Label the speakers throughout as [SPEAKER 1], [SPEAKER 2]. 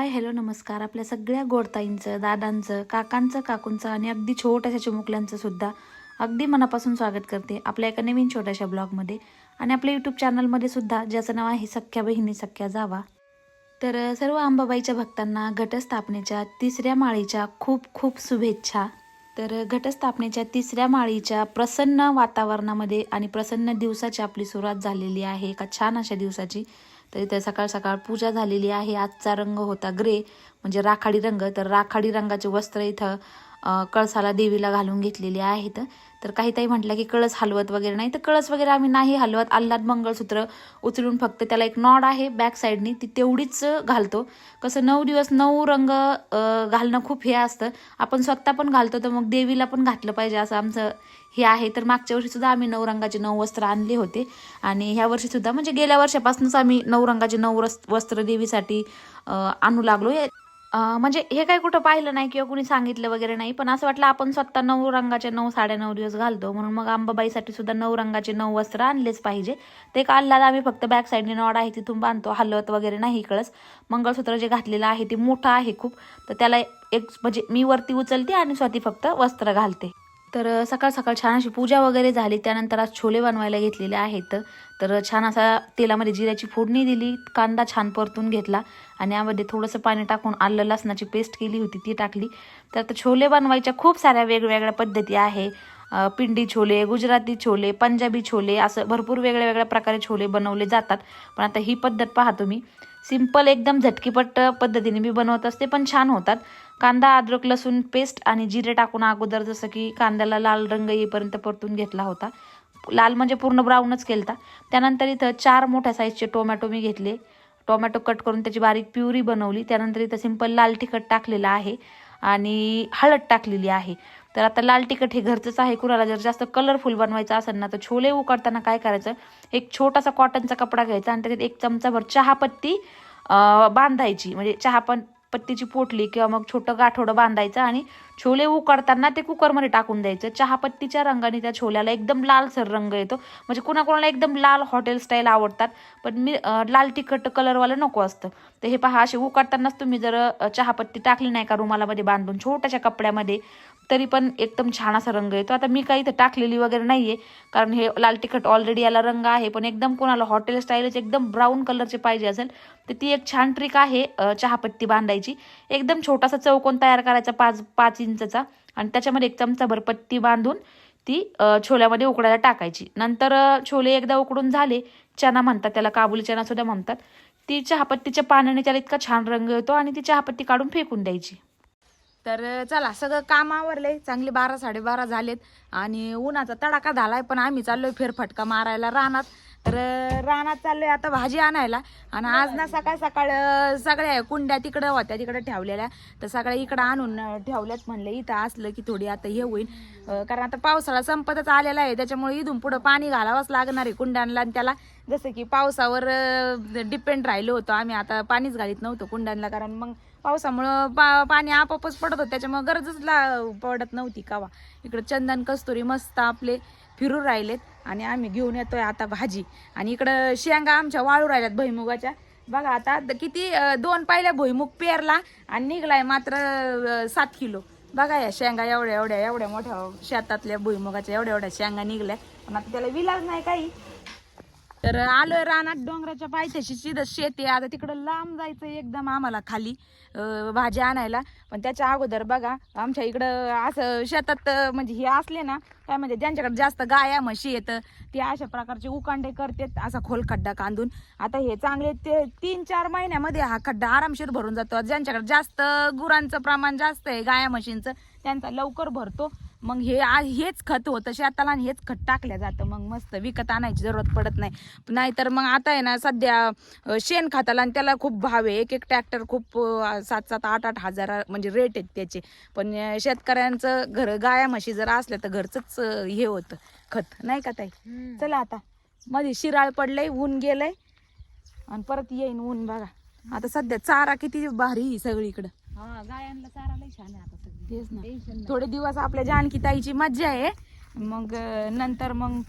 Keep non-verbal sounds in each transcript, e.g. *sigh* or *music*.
[SPEAKER 1] Hi hello नमस्कार. आपल्या सगळ्या गोडताईंचं दादांचं काकांचं काकूंचं आणि अगदी छोट्याशा चिमुकल्यांचं सुद्धा अगदी मनापासून स्वागत करते आपल्या एका नवीन छोट्याशा ब्लॉगमध्ये आणि आपल्या यूट्यूब चॅनलमध्ये सुद्धा ज्याचं नाव आहे सख्या बहिणी सख्या जावा. तर सर्व अंबाबाईच्या भक्तांना घटस्थापनेच्या तिसऱ्या माळीच्या खूप खूप शुभेच्छा. तर घटस्थापनेच्या तिसऱ्या माळीच्या प्रसन्न वातावरणामध्ये आणि प्रसन्न दिवसाची आपली सुरुवात झालेली आहे एका छान अशा दिवसाची. तर इथं सकाळ सकाळ पूजा झालेली आहे. आजचा रंग होता ग्रे म्हणजे राखाडी रंग. तर राखाडी रंगाचे वस्त्र इथं कळसाला देवीला घालून घेतलेले आहेत. तर काही ताई म्हटलं की कळस हलवत वगैरे नाही. तर कळस वगैरे आम्ही नाही हलवत. आल्हाद मंगळसूत्र उचलून फक्त त्याला एक नॉड आहे बॅक साईडनी. ती तेवढीच घालतो. कसं नऊ दिवस नऊ रंग घालणं खूप हे असतं. आपण स्वतः पण घालतो तर मग देवीला पण घातलं पाहिजे असं आमचं हे आहे. तर मागच्या वर्षीसुद्धा आम्ही नऊ रंगाचे नऊ वस्त्र आणले होते. आणि ह्या वर्षीसुद्धा म्हणजे गेल्या वर्षापासूनच आम्ही नऊ रंगाचे नऊ वस्त्र देवीसाठी आणू लागलो. म्हणजे हे काही कुठं पाहिलं नाही किंवा कुणी सांगितलं वगैरे नाही पण असं वाटलं आपण स्वतः नऊ रंगाचे नऊ साडे नऊ दिवस घालतो म्हणून मग अंबाबाईसाठी सुद्धा नऊ रंगाचे नऊ वस्त्र आणलेच पाहिजे. ते एक आल्हाद आम्ही फक्त बॅक साईडने नॉड आहे तिथून बांधतो हलवत वगैरे नाही कळस मंगळसूत्र जे घातलेलं आहे ते मोठं आहे खूप तर त्याला एक म्हणजे मी वरती उचलते आणि स्वतः फक्त वस्त्र घालते. तर सकाळ सकाळ छान अशी पूजा वगैरे झाली. त्यानंतर आज छोले बनवायला घेतलेले आहेत. तर छान असा तेलामध्ये जिऱ्याची फोडणी दिली. कांदा छान परतून घेतला आणि यामध्ये थोडंसं पाणी टाकून आलं लसणाची पेस्ट केली होती ती टाकली. तर आता छोले बनवायच्या खूप साऱ्या वेगवेगळ्या पद्धती आहे. पिंडी छोले गुजराती छोले पंजाबी छोले असं भरपूर वेगळ्या वेगळ्या प्रकारे छोले बनवले जातात. पण आता ही पद्धत पाहतो तुम्ही. सिंपल एकदम झटकीपट पद्धतीने मी बनवत असते पण छान होतात. कांदा अद्रक लसूण पेस्ट आणि जिरे टाकून अगोदर जसं की कांद्याला लाल रंग येईपर्यंत परतून घेतला होता. लाल म्हणजे पूर्ण ब्राऊनच केलता. त्यानंतर इथं चार मोठ्या साईजचे टोमॅटो मी घेतले. टोमॅटो कट करून त्याची बारीक प्युरी बनवली. त्यानंतर इथं सिंपल लाल तिखट टाकलेलं आहे आणि हळद टाकलेली आहे. तर आता लाल तिखट हे घरचंच आहे. कुणाला जर जास्त कलरफुल बनवायचं असेल ना तर छोले उकडताना काय करायचं? एक छोटासा कॉटनचा कपडा घ्यायचा आणि त्याच्यात एक चमचाभर चहापत्ती बांधायची. म्हणजे चहा पण पत्तीची पोटली किंवा मग छोटं गाठोडं बांधायचं आणि छोले उकडताना ते कुकरमध्ये टाकून द्यायचं. चहापत्तीच्या रंगाने त्या छोल्याला एकदम लालसर रंग येतो. म्हणजे कुणाकुणाला एकदम लाल हॉटेल स्टाईल आवडतात. पण मी लाल तिखट कलरवालं नको असतं. तर हे पहा असे उकडतानाच तुम्ही जर चहापत्ती टाकली नाही का रुमालामध्ये बांधून छोट्याशा कपड्यामध्ये तरी पण एकदम छान असा रंग येतो. आता मी काही इथं टाकलेली वगैरे नाही आहे कारण हे लाल तिखट ऑलरेडी याला रंग आहे पण एकदम कोणाला हॉटेल स्टाईलच एकदम ब्राऊन कलरचे पाहिजे असेल तर ती एक छान ट्रिक आहे चहापत्ती बांधायची. एकदम छोटासा चौकोन तयार करायचा पाच पाच इंचचा आणि त्याच्यामध्ये एक चमचाभर पत्ती बांधून ती छोल्यामध्ये उकडायला टाकायची. नंतर छोले एकदा उकडून झाले चना म्हणतात त्याला काबुली चना सुद्धा म्हणतात. ती चहापत्तीच्या पाण्याने त्याला इतका छान रंग येतो आणि ती चहापत्ती काढून फेकून द्यायची.
[SPEAKER 2] तर चला सगळं काम आवरलंय चांगले बारा साडेबारा झालेत आणि उन्हाचा तडाखा झालाय पण आम्ही चाललोय फेरफटका मारायला रानात. तर रानात चाललोय आता भाजी आणायला आणि आज ना सकाळ सकाळ सगळ्या कुंड्या तिकडं होत्या तिकडं ठेवलेल्या. तर सगळ्या इकडं आणून ठेवल्यात म्हणलं इथं असलं की थोडी आता हे होईल. कारण आता पावसाळा संपतच आलेला आहे त्याच्यामुळे इथून पुढं पाणी घालावंच लागणार आहे कुंड्यांना आणि त्याला. जसं की पावसावर डिपेंड राहिलो होतो आम्ही आता पाणीच घालीत नव्हतो कुंड्यांना कारण मग पावसामुळं पा पाणी आपोआपच पडत होतं. त्याच्यामुळं गरजच ला पडत नव्हती कावा. इकडं चंदन कस्तुरी मस्त आपले फिरून राहिलेत. आणि आम्ही घेऊन येतोय आता भाजी. आणि इकडं शेंगा आमच्या वाळू राहिल्यात भुईमुगाच्या. बघा आता किती दोन पाहिल्या भुईमुग पेरला आणि निघलाय मात्र सात किलो. बघा या शेंगा एवढ्या एवढ्या एवढ्या मोठ्या शेतातल्या भुईमुगाच्या एवढ्या एवढ्या शेंगा निघल्या. पण आता त्याला विलाज नाही काही. तर आलोय रानात डोंगराच्या पायथ्याशी सीधं शेती. आता तिकडं लांब जायचं एकदम आम्हाला खाली भाजी आणायला. पण त्याच्या अगोदर बघा आमच्या इकडं असं शेतात म्हणजे हे असले ना काय म्हणजे ज्यांच्याकडे जास्त गाया म्हशी येतं ते अशा प्रकारचे उकांडे करतात असा खोल खड्डा कांदून. आता हे चांगले ते तीन चार महिन्यामध्ये हा खड्डा आरामशीर भरून जातो. ज्यांच्याकडे जास्त गुरांचं प्रमाण जास्त आहे गाया म्हशींचं त्यांचा लवकर भरतो. मग हे आ- हेच खत होतं शेताला आणि हेच खत टाकलं जातं. मग मस्त विकत आणायची जरूरत पडत नाही. नाहीतर मग आता आहे ना सध्या शेण खताला आणि त्याला खूप भाव आहे. एक एक ट्रॅक्टर खूप सात सात आठ आठ हजार म्हणजे रेट आहेत त्याचे. पण शेतकऱ्यांचं घर गाया म्हशी जर असल्या तर घरचंच हे होतं खत. नाही का ताई? चला आता. मध्ये शिराळ पडलंय ऊन गेलंय. आणि परत येईन ऊन बघा. आता सध्या चारा किती भारी सगळीकडं.
[SPEAKER 1] हा गायांना चारा लई छान आहे आता सगळी.
[SPEAKER 2] तेच ना.
[SPEAKER 1] टेन्शन नाही.
[SPEAKER 2] थोडे दिवस आपल्या जानकी ताईची मज्जा आहे. मग अं, नंतर मग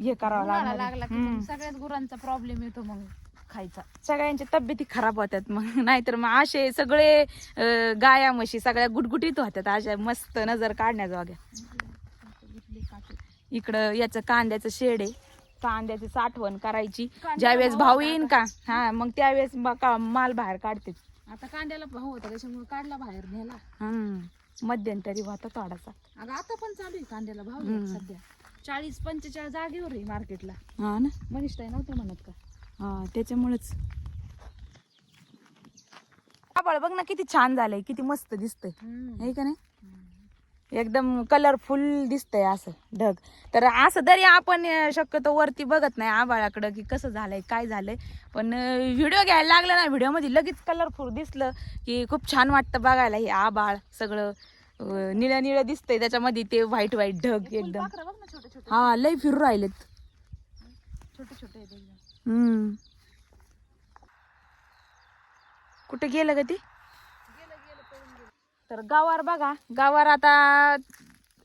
[SPEAKER 2] हे करावं
[SPEAKER 1] उन्हाळा
[SPEAKER 2] लागणार
[SPEAKER 1] लागला
[SPEAKER 2] हम्म.
[SPEAKER 1] सगळ्याच गुरांचा प्रॉब्लेम येतो मग.
[SPEAKER 2] खायचा. सगळ्यांच्या तब्येती खराब होतात मग. *laughs* नाहीतर मग असे सगळे अं, गाया म्हशी सगळ्या गुटगुटीत होतात. अशा मस्त नजर काढण्या जोग्या इकडं याचं कांद्याचं शेड आहे. कांद्याची साठवण करायची. ज्यावेळेस भाव येईन का? हा मग त्यावेळेस का- माल बाहेर काढते.
[SPEAKER 3] आता कांद्याला भाव होता त्याच्यामुळे काढला बाहेर नेला.
[SPEAKER 2] हम्म मध्यंतरी होता थोडासा.
[SPEAKER 3] अगं आता पण चालू आहे कांद्याला भाव आहे
[SPEAKER 2] हम्म.
[SPEAKER 3] सध्या. चाळीस पंचेचाळीस जागेवर आहे मार्केटला.
[SPEAKER 2] हा ना?
[SPEAKER 3] मनीष ताई नव्हते म्हणत का?
[SPEAKER 2] हा त्याच्यामुळेच. आबाळ बघ ना किती छान झालंय किती मस्त दिसतंय. आहे का नाही? एकदम कलरफुल दिसतंय असं ढग. तर असं तरी आपण शक्यतो वरती बघत नाही आबाळाकडं की कसं झालंय काय झालंय. पण व्हिडिओ घ्यायला लागलं ना व्हिडिओमध्ये लगेच कलरफुल दिसलं की खूप छान वाटतं बघायला हे आबाळ सगळं. निळं निळं दिसतंय त्याच्यामध्ये ते व्हाईट व्हाईट ढग एकदम. हा लय फिरू राहिलेत.
[SPEAKER 3] छोटे छोटे
[SPEAKER 2] हम्म. कुठे गेलं ग ते? तर गावावर बघा. गावावर आता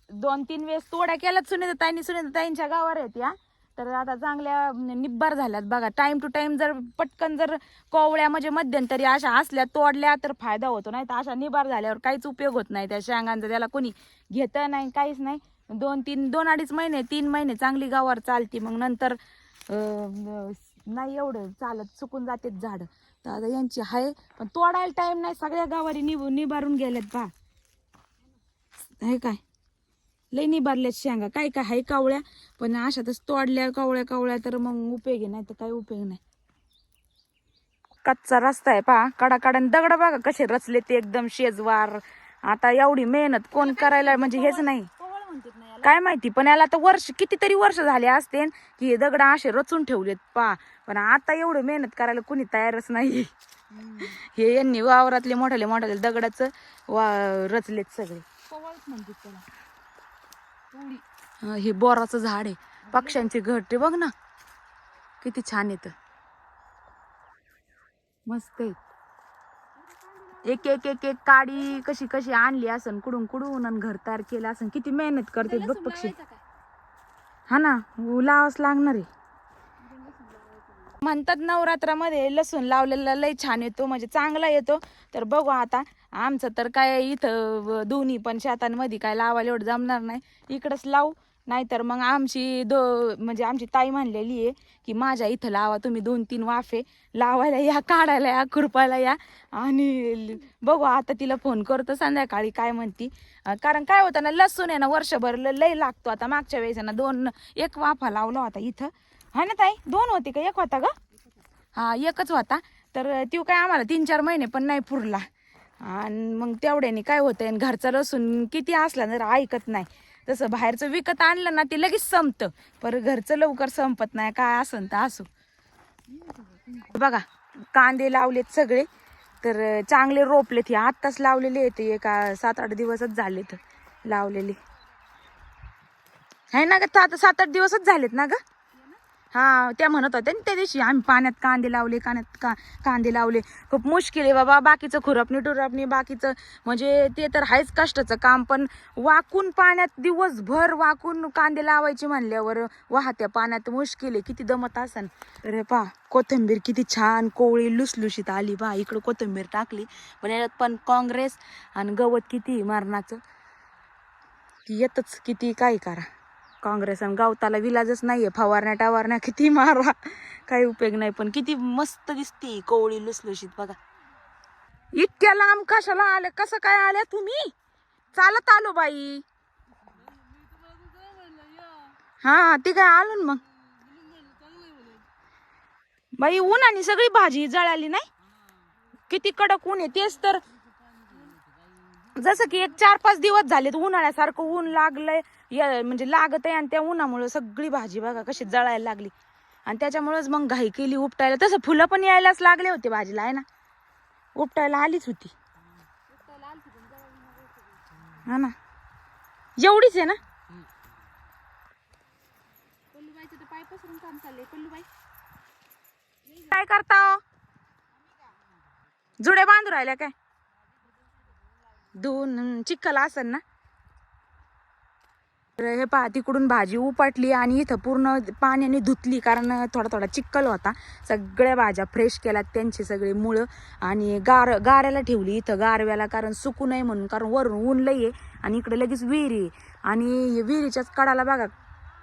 [SPEAKER 2] दोन तीन वेळेस तोड्या केल्यात सुनीता ताईंनी. सुनीता ताईंच्या गावावर आहेत या. तर आता चांगल्या निब्बार झाल्यात बघा. टाइम टू टाइम जर पटकन जर कोवळ्या म्हणजे मध्यंतरी अशा असल्या तोडल्या तर फायदा होतो. नाही तर अशा निबार झाल्यावर काहीच उपयोग होत नाही. त्या शेंगांचा त्याला कोणी घेतं नाही काहीच नाही. दोन तीन दोन अडीच महिने तीन महिने चांगली गावावर चालती. मग नंतर नाही एवढं चालत. चुकून जातेच झाडं. तर आता यांची आहे पण तोडायला टाईम नाही. सगळ्या गावारी निब निभारून गेल्यात बा. हे काय? लई निभारल्यात शेंगा. काय काय आहे कावळ्या? पण अशातच तोडल्या कावळ्या कावळ्या तर मग उपयोगी नाही तर काही उपयोग नाही. कच्चा रस्ता आहे पहा कडाकडा दगड बघा कसे रचले ते एकदम शेजवार. आता एवढी मेहनत कोण करायला? म्हणजे हेच नाही
[SPEAKER 3] कोवळ म्हणतात ना याला
[SPEAKER 2] काय माहिती पण याला आता वर्ष कितीतरी वर्ष झाले असते की हे दगड असे रचून ठेवलेत पा. पण आता एवढं मेहनत करायला कुणी तयारच नाही हे यांनी वावरातले मोठाले मोठाले दगडाचं वा रचलेत सगळे. हे बोराचं झाड आहे. पक्ष्यांचे घर ते बघ ना. किती छान येत. मस्त आहे. एक एक एक एक काडी कशी कशी आणली असन कुडून कुडून आणि घर तयार केलं असन. किती मेहनत करते बघ पक्षी. हा ना लावाच लागणार आहे. म्हणतात नवरात्रामध्ये लसूण लावलेला लय छान येतो म्हणजे चांगला येतो. तर बघू आता आमचं तर काय इथं दोन्ही पण शेतांमध्ये काय लावायला एवढं जमणार नाही. इकडंच लावू. नाहीतर मग आमची दो म्हणजे आमची ताई म्हणलेली आहे की माझ्या इथं लावा तुम्ही दोन तीन वाफे लावायला या काढायला या खुरपायला या. आणि बघू आता तिला फोन करतो संध्याकाळी काय म्हणती. कारण काय होतं ना लसूण आहे ना वर्षभर लय लागतो. आता मागच्या वेळेस ना दोन एक वाफा लावला होता इथं. हा ना ताई दोन होते का? एक होता ग? हा एकच होता. तर त्यो काय आम्हाला तीन चार महिने पण नाही पुरला. आणि मग तेवढ्याने काय होतंय आणि घरचा लसूण किती असला जर ऐकत नाही. तसं बाहेरचं विकत आणलं ना ते लगेच संपतं. पर घरचं लवकर संपत नाही काय असन तर असो. बघा कांदे लावलेत सगळे तर चांगले रोपलेत हे. आत्ताच लावलेले आहेत एका सात आठ दिवसच झालेत लावलेले. आहे ना ग आता सात आठ दिवसच झालेत ना ग? हा त्या म्हणत होत्या ना त्या दिवशी आम्ही पाण्यात कांदे लावले कान्यात का कांदे लावले. खूप मुश्किल आहे बाबा बाकीचं खुरपणी टुरपणी बाकीचं म्हणजे ते तर आहेच कष्टाचं काम पण वाकून पाण्यात दिवसभर वाकून कांदे लावायचे म्हणल्यावर वाहत्या पाण्यात मुश्किल आहे किती दमत असन. तर पा कोथिंबीर किती छान कोवळी लुसलुशीत आली बा इकडं कोथिंबीर टाकली पण याच्यात पण काँग्रेस आणि गवत किती मरणाचं. की येतच किती काय करा. काँग्रेस आणि गावताला विलाजच नाहीये. फवारण्या टावारण्या किती मारा. काही उपयोग नाही पण किती मस्त दिसते कोवळी लुसलुशीत बघा. इतक्या लांब कशाला आले कसं काय आल्या तुम्ही? चालत आलो बाई. हा ती काय आलो ना मग. बाई उन्हाने सगळी भाजी जळाली नाही? किती कडक ऊन आहे तेच तर. जसं की एक चार पाच दिवस झालेत उन्हाळ्यासारखं ऊन लागलंय. या- म्हणजे लागत आहे आणि त्या उन्हामुळे सगळी भाजी बघा कशी जळायला लागली. आणि त्याच्यामुळेच मग घाई केली उपटायला. तसं फुलं पण यायलाच लागले होते भाजीला आहे ना? उपटायला आलीच होती. हा ना? एवढीच आहे ना? काय करता हो? जुड्या बांधू राहिल्या काय? धुवून चिखल असन ना? तर हे पहा तिकडून भाजी उपटली आणि इथं पूर्ण पाण्याने धुतली कारण थोडा थोडा चिक्कल होता. सगळ्या भाज्या फ्रेश केल्यात त्यांची सगळी मुळं. आणि गार गाऱ्याला ठेवली इथं गारव्याला कारण सुकू नये म्हणून कारण वरून ऊन लई आहे. आणि इकडे लगेच विहिरी आहे. आणि हे विहिरीच्याच कडाला बघा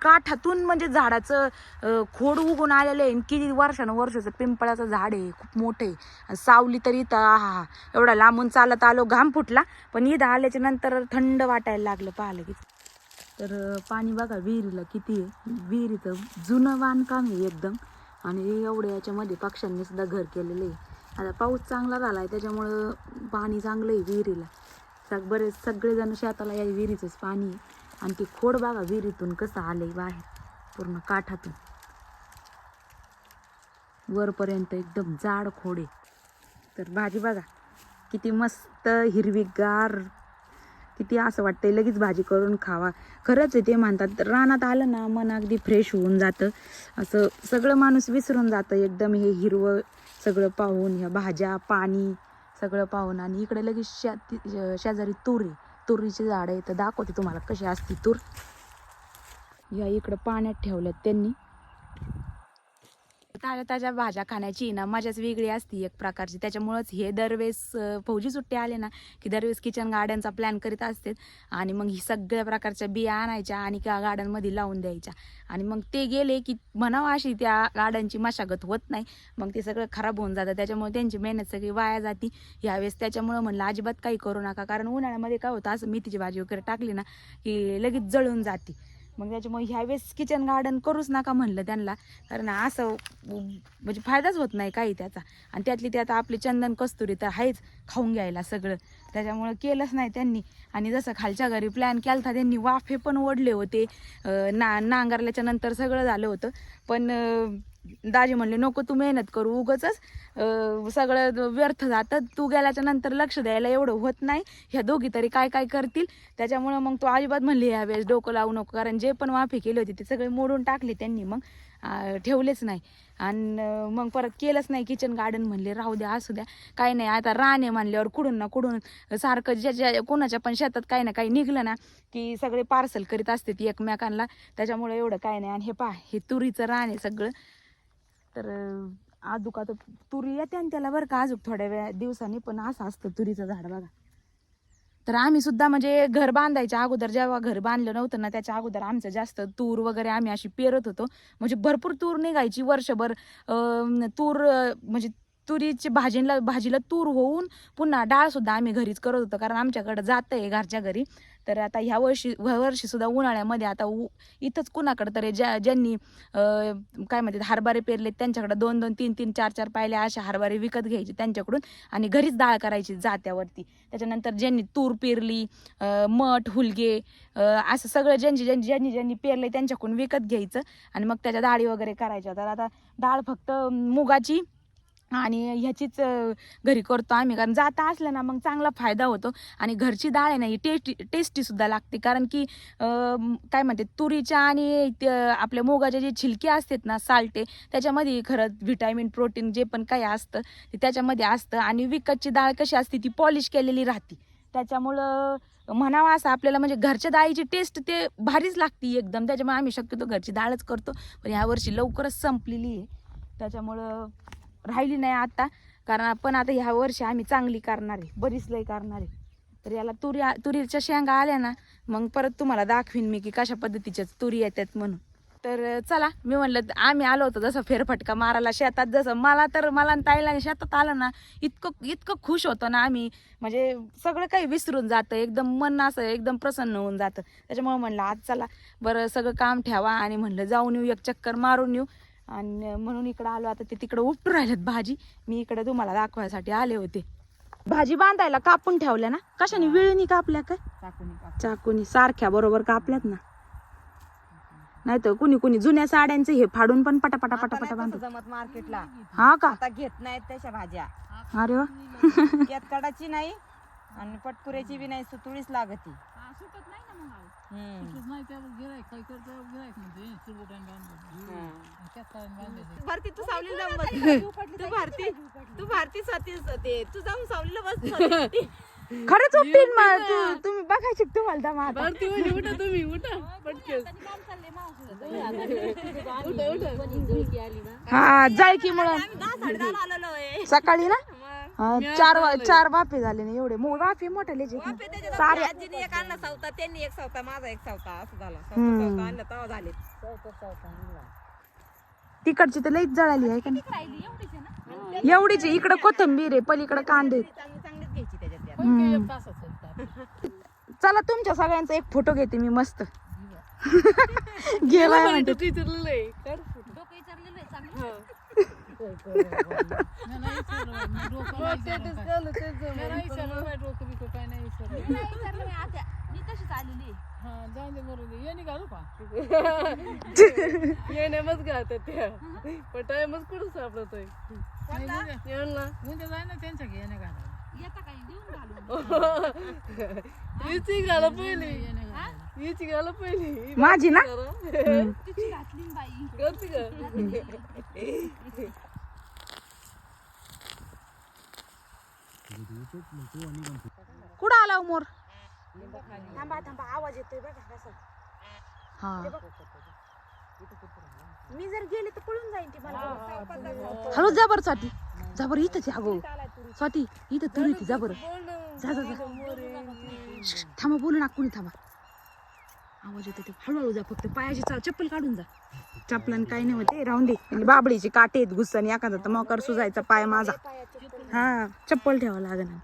[SPEAKER 2] काठातून म्हणजे झाडाचं खोड उगून आलेलं आहे. आणि किती वर्षानुवर्षाचं पिंपळाचं झाड आहे खूप मोठं आहे. सावली तरी इथं आहा एवढा लांबून चालत आलो घाम फुटला. पण इथं आल्याच्यानंतर थंड वाटायला लागलं पाहिलं की तर पाणी बघा विहिरीला किती आहे. विहिरीचं जुनं बांधकाम आहे एकदम. आणि एवढ्या याच्यामध्ये पक्ष्यांनी सुद्धा घर केलेलं आहे. आता पाऊस चांगला झाला आहे त्याच्यामुळं पाणी चांगलं आहे विहिरीला. सग बरेच सगळेजण शेताला या विहिरीचंच पाणी आहे. आणि ती खोड बघा विहिरीतून कसं आलं आहे बाहेर पूर्ण काठातून. वरपर्यंत एकदम जाड खोड आहे. तर भाजी बघा किती मस्त हिरवीगार किती असं वाटतंय लगेच भाजी करून खावा. खरंच आहे ते म्हणतात रानात आलं ना मन अगदी फ्रेश होऊन जातं. असं सगळं माणूस विसरून जातं एकदम हे हिरवं सगळं पाहून ह्या भाज्या पाणी सगळं पाहून. आणि इकडे लगेच शे शेजारी तुरी तुरीची झाडं आहे तर दाखवते तुम्हाला कशी असती तूर. या इकडं पाण्यात ठेवल्यात त्यांनी. ताज्या ताज्या भाज्या खाण्याची ना मजाच वेगळी असती एक प्रकारची. त्याच्यामुळंच हे दरवेळेस फौजी सुट्टी आले ना की दरवेळेस किचन गार्डनचा प्लॅन करीत असते. आणि मग ही सगळ्या प्रकारच्या बिया आणायच्या आणि त्या गार्डनमध्ये लावून द्यायच्या. आणि मग ते गेले की म्हणावं अशी त्या गार्डनची मशागत होत नाही. मग ते सगळं खराब होऊन जातं. त्याच्यामुळे त्यांची मेहनत सगळी वाया जाती. यावेळेस त्याच्यामुळं म्हणलं अजिबात काही करू नका. कारण उन्हाळ्यामध्ये काय होतं असं मेथीची भाजी वगैरे टाकली ना की लगेच जळून जाते. मग त्याच्यामुळे ह्यावेळेस किचन गार्डन करूच नका म्हणलं त्यांना. कारण असं म्हणजे फायदाच होत नाही काही त्याचा. आणि त्यातली त्यात आपली चंदन कस्तुरी तर आहेच खाऊन घ्यायला सगळं. त्याच्यामुळं केलंच नाही त्यांनी. आणि जसं खालच्या घरी प्लॅन केला होता त्यांनी वाफे पण ओढले होते. ना नांगरल्याच्या नंतर सगळं झालं होतं. पण दाजी म्हणले नको तू मेहनत करू उगच सगळं व्यर्थ जातं. तू गेल्याच्यानंतर लक्ष द्यायला एवढं होत नाही. ह्या दोघी तरी काय काय करतील? त्याच्यामुळं मग तो अजिबात म्हणले ह्यावेळेस डोकं लावू नको कारण जे पण माफी केली होती ते सगळे मोडून टाकले त्यांनी मग. ठेवलेच नाही. आणि मग परत केलंच नाही किचन गार्डन म्हणले राहू द्या असू द्या. काही नाही आता राणे म्हणल्यावर कुठून ना कुडून सारखं ज्या ज्या कोणाच्या पण शेतात काही ना काही निघलं ना की सगळे पार्सल करीत असते ती एकमेकांना. त्याच्यामुळे एवढं काय नाही. आणि हे पहा हे तुरीचं राणे सगळं. तर अं, आजूक आता तुरी येते आणि त्याला बरं का अजून थोड्या वेळा दिवसांनी पण असं असतं तुरीचं झाड बघा. तर आम्ही सुद्धा म्हणजे घर बांधायच्या अगोदर जेव्हा घर बांधलं नव्हतं ना त्याच्या अगोदर आमचं जास्त तूर वगैरे आम्ही अशी पेरत होतो. म्हणजे भरपूर तूर निघायची वर्षभर तूर म्हणजे तुरीची भाजीला भाजीला तूर होऊन पुन्हा डाळ सुद्धा आम्ही घरीच करत होतो कारण आमच्याकडं जात आहे घरच्या घरी. तर आता ह्या वर्षी ह्या वर्षीसुद्धा उन्हाळ्यामध्ये आता उ इथंच कुणाकडं तरी ज्या ज्यांनी काय म्हणतात हरभरे पेरले त्यांच्याकडे दोन दोन तीन तीन चार चार पायल्या अशा हरभरे विकत घ्यायचे त्यांच्याकडून आणि घरीच डाळ करायची जात्यावरती. त्याच्यानंतर ज्यांनी तूर पेरली मठ हुलगे असं सगळं ज्यांची ज्यांची ज्यांनी ज्यांनी पेरले त्यांच्याकडून विकत घ्यायचं आणि मग त्याच्या डाळी वगैरे करायच्या. तर आता डाळ फक्त मुगाची आणि ह्याचीच घरी करतो आम्ही. कारण जाता असलं ना मग चांगला फायदा होतो. आणि घरची डाळ आहे ना ही टेस्टी टेस्टी सुद्धा लागते. कारण की काय म्हणते तुरीच्या आणि ते आपल्या मुगाच्या जे छिलके असतात ना साल्टे त्याच्यामध्ये खरंच व्हिटॅमिन प्रोटीन जे पण काही असतं ते त्याच्यामध्ये असतं. आणि विकतची डाळ कशी असते ती पॉलिश केलेली राहते. त्याच्यामुळं म्हणावं असं आपल्याला म्हणजे घरच्या डाळीची टेस्ट ते भारीच लागते एकदम. त्याच्यामुळे आम्ही शक्यतो घरची डाळच करतो. पण यावर्षी लवकरच संपलेली आहे. त्याच्यामुळं राहिली नाही आता. कारण पण आता ह्या वर्षी आम्ही चांगली करणार आहे. बरीच लई करणार आहे. तर याला तुरी तुरीच्या शेंगा आल्या ना मग परत तुम्हाला दाखवीन मी की कशा पद्धतीच्या तुरी येतात म्हणून. तर चला मी म्हणलं आम्ही आलो होतो जसं फेरफटका मारायला शेतात जसं मला तर मला आणि ताईला शेतात आलं ना इतकं इतकं खुश होतं ना आम्ही. म्हणजे सगळं काही विसरून जातं. एकदम मन असं एकदम प्रसन्न होऊन जातं. त्याच्यामुळे म्हणलं आज चला बरं सगळं काम ठेवा आणि म्हणलं जाऊन येऊ एक चक्कर मारून येऊ. आणि म्हणून इकडं आलो. आता ते तिकडं उपटून राहिलेत भाजी. मी इकडे तुम्हाला दाखवायसाठी आले होते. भाजी बांधायला कापून ठेवल्या ना? कशाने? विळणी कापल्या काय? चाकूनी सारख्या बरोबर कापल्यात ना? नाही तर कुणी कुणी जुन्या साड्यांचे हे फाडून पण पटापटा पटापटा
[SPEAKER 4] नाही
[SPEAKER 2] बांधत
[SPEAKER 4] जमत मार्केटला.
[SPEAKER 2] हा का?
[SPEAKER 4] आता घेत नाहीत तशा भाज्या.
[SPEAKER 2] अरे वा.
[SPEAKER 4] नाही आणि पटकुऱ्याची बी नाही सुतुळीच लागती.
[SPEAKER 3] हा, सुटत नाही ना मग सुटत नाही त्याला गिरायक काय करतं गिरायक म्हणते चिरगुटाने बांधलं त्यात काय बांधायचं
[SPEAKER 4] भारती तू सावलीला जाऊन बस तू भारती तू भारती ते तू जाऊन सावलीला बस
[SPEAKER 2] खरंच उपटीन मग तू तुम्ही बघायची तुम्हाला दम आता
[SPEAKER 3] भारती म्हणे उठा तुम्ही उठा पटकन
[SPEAKER 2] हा सकाळी ना हा, चार वा- चार वाफे झाले ना एवढे. मो- वाफे मोठे लेजे साऱ्या
[SPEAKER 4] आजीने एक आणला सावता त्यांनी एक सावता माझा एक सावता असं झालं. सावता आणलं तेव्हा झाले.
[SPEAKER 2] तिकडची तर लईच जळाली आहे का नाही? एवढीच आहे. इकडं कोथंबीर आहे पलीकडे कांदे. आहेत.
[SPEAKER 4] चांगली चांगलीच घ्यायची त्याच्यात.
[SPEAKER 2] चला तुमच्या सगळ्यांचा एक फोटो घेते मी मस्त. *laughs* गेलाय म्हणते.
[SPEAKER 3] टीचरला लय. हा. मी नाही विचारलं, मी डोकं नाही. मी. हा, दे दे. येणे घालू का? *laughs* येण्यामच घालतात त्या. पण टाइमच कुठं सापडतोय? उद्या. जाय ना त्यांच्या घे येणे घालायला. हिची घाला पहिली. हिची घाला पहिली.
[SPEAKER 2] माझी ना?
[SPEAKER 3] का? *laughs*
[SPEAKER 2] कुठं आला मोर? थांबा थांबा आवाज येतोय बघा कसा? हा. मी जर गेले तर पळून जाईन ती मला. हळू जा बरं साठी जा बरं इथंच अगो स्वाती इथं तुरी ती जा बरं. जा जा जा. थांबा बोलू ना कोणी थांबा. आवाज येतो ते. हळूहळू जा फक्त. पायाची चा- चप्पल काढून जा. चप्पलन काही नाही होते. राहून दे. आणि बाबळीचे काटे आहेत गुस्साने एखादा तर मोकार सुजायचा पाय माझा. हा चप्पल ठेवा लागन.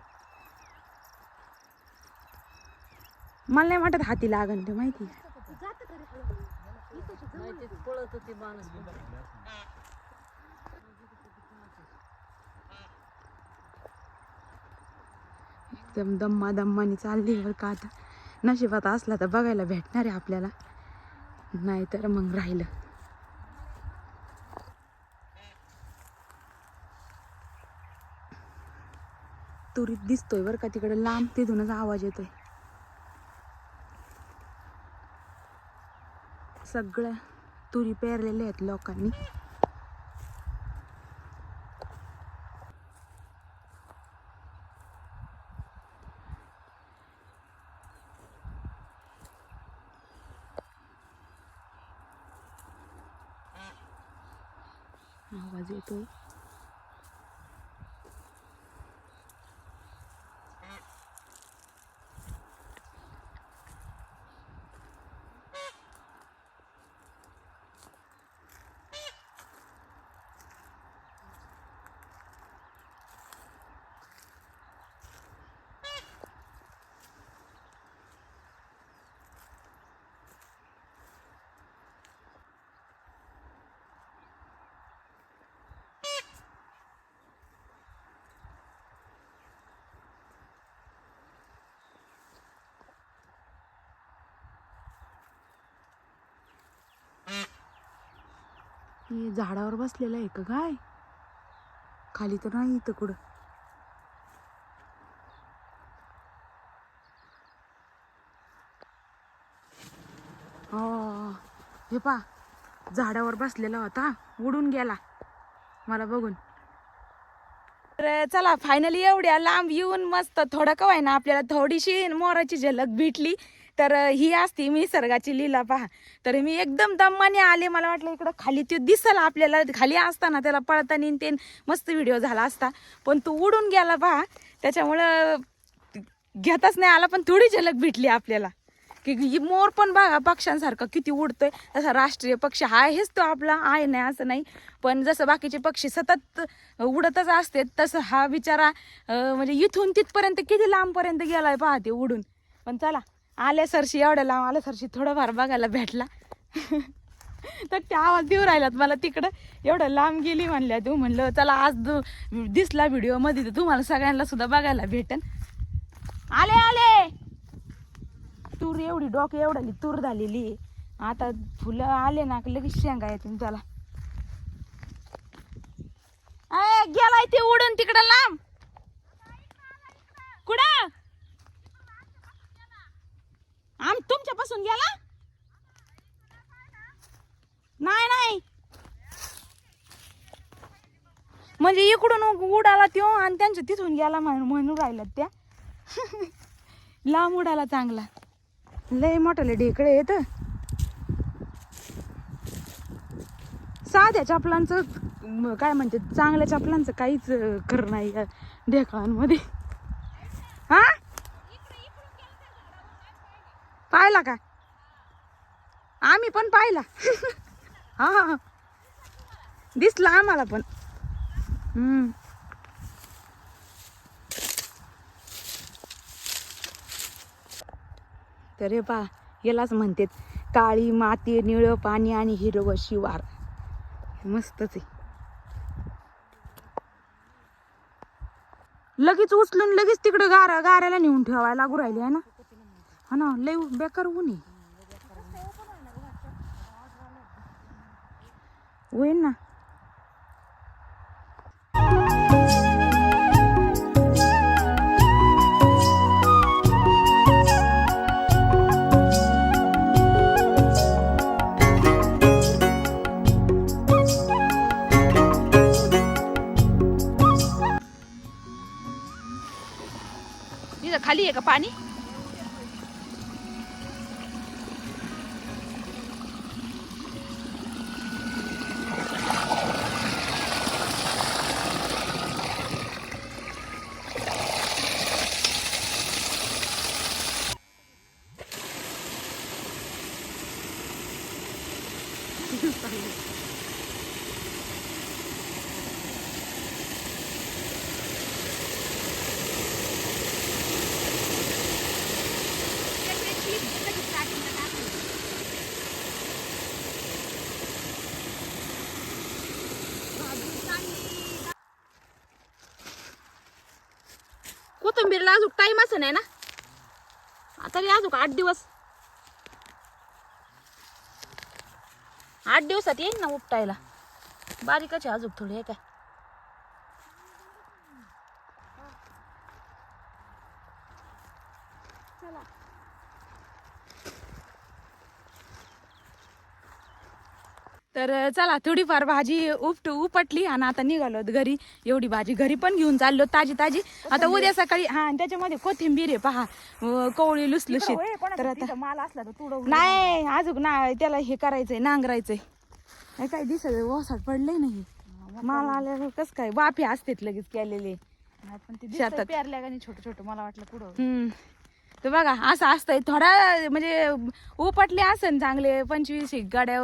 [SPEAKER 2] मला नाही वाटत हाती लागण ते माहिती एकदम दम्मा दम्मानी चालली बरं का आता. नशिबात असला तर बघायला भेटणार आहे आपल्याला. नाहीतर मग राहिलं. तुरीत दिसतोय बरं का तिकडे. लांब तिथूनच आवाज येतोय. सगळ्या तुरी पेरलेल्या आहेत लोकांनी आवाज येतोय हे झाडावर बसलेलं आहे का काय? खाली तर नाही इथं कुठं. हो हे पा झाडावर बसलेला होता उडून गेला. मला बघून. तर चला फायनली एवढ्या लांब येऊन मस्त थोडं कवाय ना आपल्याला थोडीशी मोराची झलक भेटली. तर ही असती निसर्गाची लीला पहा. तर मी एकदम दम्माने आले. मला वाटलं इकडं खाली ते दिसल आपल्याला. खाली असताना त्याला पळताना ते मस्त व्हिडिओ झाला असता. पण तो उडून गेला पहा. त्याच्यामुळं घेताच नाही आला पण थोडी झलक भेटली आपल्याला. की ही मोर पण बघा पक्ष्यांसारखा किती उडतोय. तसा राष्ट्रीय पक्षी हा आहेच तो आपला. आहे नाही असं नाही. पण जसं बाकीचे पक्षी सतत उडतच असते तसं हा बिचारा म्हणजे इथून तिथपर्यंत किती लांबपर्यंत गेलाय पाहते उडून. पण चला आल्या सरशी एवढ्या लांब आल्या सरशी थोडंफार बघायला भेटला. तर त्या आवाज देऊ राहिलात मला तिकडं. एवढं लांब गेली म्हणल्या तू म्हणलं चला आज दु- दिसला व्हिडिओमध्ये तर तुम्हाला सगळ्यांना सुद्धा बघायला भेटन. आले आले! तूर एवढी डोकं एवढाली तूर झालेली आता फुलं आले ना लगेच शेंगा येतील त्याला. गेलाय ते उडून तिकडं लांब. कुठं? आम तुमच्यापासून गेला? नाही नाही. म्हणजे इकडून उडाला त्यो आणि त्यांच्या तिथून गेला म्हणून राहिलं त्या. *laughs* लांब उडाला चांगला. लय मोठाले ढेकळे येत साध्या चपलांचं काय म्हणते चांगल्या चपलांचं काहीच कर खरं नाही ढेकळांमध्ये हा पाहिला का? आम्ही पण पाहिला. हा हा दिसला आम्हाला पण. हम्म. तर हे पा यालाच म्हणते काळी माती निळं पाणी आणि हिरवं शिवार. मस्तच आहे. लगेच उचलून लगेच तिकडे गारा गाऱ्याला नेऊन ठेवायला लागू राहिली आहे ना? हा ना लय बेकार ऊन. आहे होईल ना खाली आहे का पाणी? कोथिंबीरला अजून टाइम असं नाही ना? आता बी अजून आठ दिवस. आठ दिवसात येईन ना उपटायला. बारीकच आहे अजून थोडी आहे काय? तर चला थोडीफार भाजी उपट उपटली आणि आता निघालो घरी. एवढी भाजी घरी पण घेऊन चाललो ताजी ताजी आता उद्या सकाळी हा आणि त्याच्यामध्ये कोथिंबीर आहे पहा. कवळी लुसलुशीत. तर आता
[SPEAKER 4] माल असला तर
[SPEAKER 2] नाही अजून ना त्याला हे करायचंय नांगरायचंय. काय दिसत वसाट पडलंय नाही मला आल्यावर कस काय? वाफे असतेत लगेच केलेले. शेतात.
[SPEAKER 4] छोटं छोटं मला वाटलं
[SPEAKER 2] हम्म. तर बघा असं असतंय. थोडा म्हणजे उपटले असन चांगले. पंचवीस गाड्या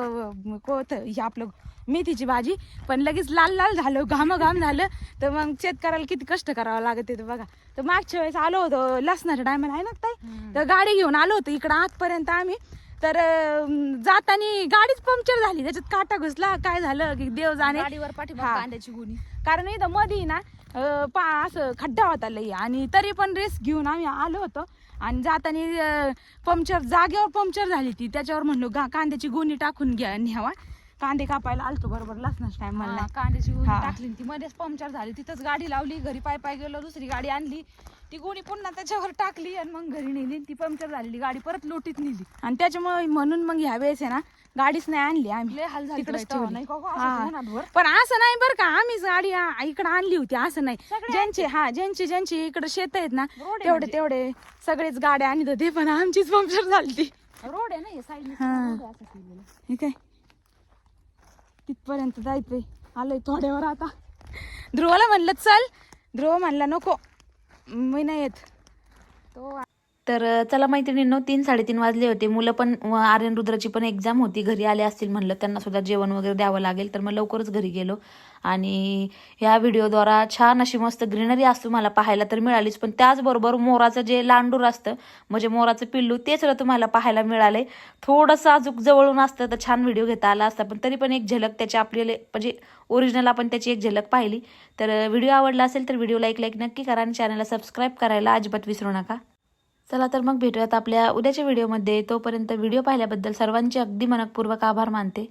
[SPEAKER 2] कोथ हे आपलं मेथीची भाजी. पण लगेच लाल लाल झालं घाम घाम झालं. तर मग शेतकऱ्याला किती कष्ट करावं लागत ते बघा. तर मागच्या वेळेस आलो होतो लसणाच्या टायमाला आहे ना ताई? तर गाडी घेऊन आलो होतो इकडं आजपर्यंत आम्ही. तर जातानी गाडीच पंक्चर झाली. त्याच्यात काटा घुसला काय झालं की देव जाणे.
[SPEAKER 4] गाडीवर. कांद्याची गुणी.
[SPEAKER 2] कारण इथं मध्ये ना पा असं खड्डा होता लई. आणि तरी पण रेस घेऊन आम्ही आलो होतो. आणि जाताना पंक्चर जागेवर पंक्चर झाली ती. त्याच्यावर म्हणलो गा कांद्याची गोणी टाकून घ्या न्यावा. कांदे कापायला आलतो बरोबर लसणाच टाइम मला
[SPEAKER 4] कांद्याची गुणी. टाकली ती मध्येच पंक्चर झाली. तिथंच गाडी लावली घरी पाय पाय गेलो दुसरी गाडी आणली. ती गुणी पुन्हा त्याच्यावर टाकली आणि मग घरी नेली ती पंक्चर झालेली. गाडी परत लोटीत नेली.
[SPEAKER 2] आणि त्याच्यामुळे म्हणून मग ह्या वेळेस आहे ना गाडीच नाही आणली आम्ही. तिकडेच ठेवली. हा. पण असं नाही बरं का आम्हीच गाडी आ- इकडं आणली होती असं नाही. ज्यांचे हा ज्यांचे ज्यांचे इकडे शेत आहेत ना तेवढे
[SPEAKER 4] म्हणजे.
[SPEAKER 2] तेवढे सगळेच गाड्या आणत होते पण आमचीच पंक्चर झाली
[SPEAKER 4] रोड आहे ना हे
[SPEAKER 2] हा. हे काय? तिथपर्यंत जायचंय. आलोय थोड्यावर आता. ध्रुवला म्हणलं चल. ध्रुव म्हणला नको. मी नाही येत.
[SPEAKER 4] तो
[SPEAKER 1] तर चला चला मैत्रिणींनो तीन साडेतीन वाजले होते. मुलं पण आर्यन रुद्राची पण एक्झाम होती. घरी आले असतील म्हणलं त्यांना सुद्धा जेवण वगैरे द्यावं लागेल. तर मग लवकरच घरी गेलो. आणि ह्या व्हिडिओद्वारा छान अशी मस्त ग्रीनरी असतो मला पाहायला तर मिळालीच. पण त्याचबरोबर मोराचं जे लांडूर असतं म्हणजे मोराचं पिल्लू तेच तुम्हाला पाहायला मिळालंय. थोडंसं अजून जवळून असतं तर छान व्हिडिओ घेता आला असता. पण तरी पण एक झलक त्याची आपल्याला म्हणजे ओरिजिनल आपण त्याची एक झलक पाहिली. तर व्हिडिओ आवडला असेल तर व्हिडिओला एक लाईक नक्की करा आणि चॅनलला सबस्क्राईब करायला अजिबात विसरू नका. चला तर मग भेटूयात आपल्या उद्याच्या व्हिडिओमध्ये. तोपर्यंत व्हिडिओ पाहिल्याबद्दल सर्वांचे अगदी मनपूर्वक आभार मानते.